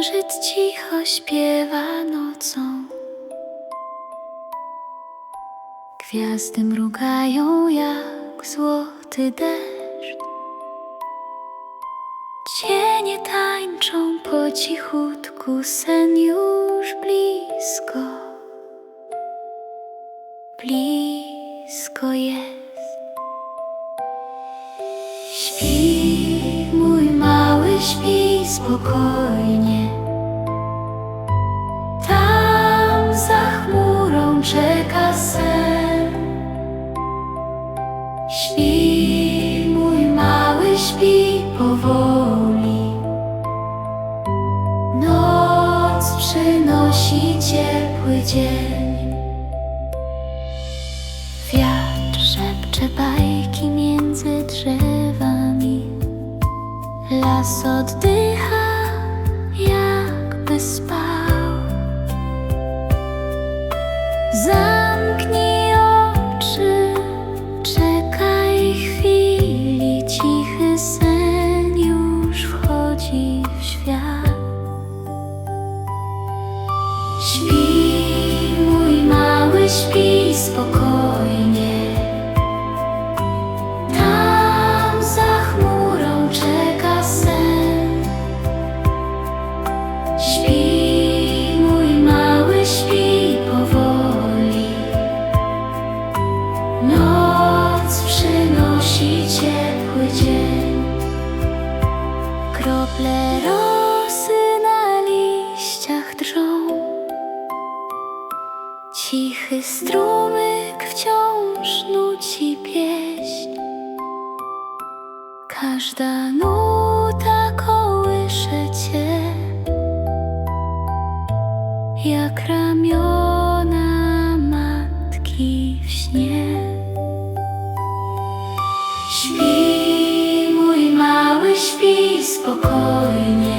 Księżyc cicho śpiewa nocą. Gwiazdy mrugają jak złoty deszcz. Cienie tańczą po cichutku, sen już blisko. Blisko jest. Śpi, mój mały, śpi spokojnie. Czeka sen. Śpi, mój mały, śpi powoli. Noc przynosi ciepły dzień. Wiatr szepcze bajki między drzewami. Las oddycha, jakby spał. Śpi spokojnie. Tam za chmurą czeka sen. Śpi, mój mały, śpi powoli. Noc przynosi ciepły dzień. Krople rosy Cichy strumyk wciąż nuci pieśń. Każda nuta kołysze cię Jak ramiona matki w śnie. Śpi, mój mały, śpi spokojnie.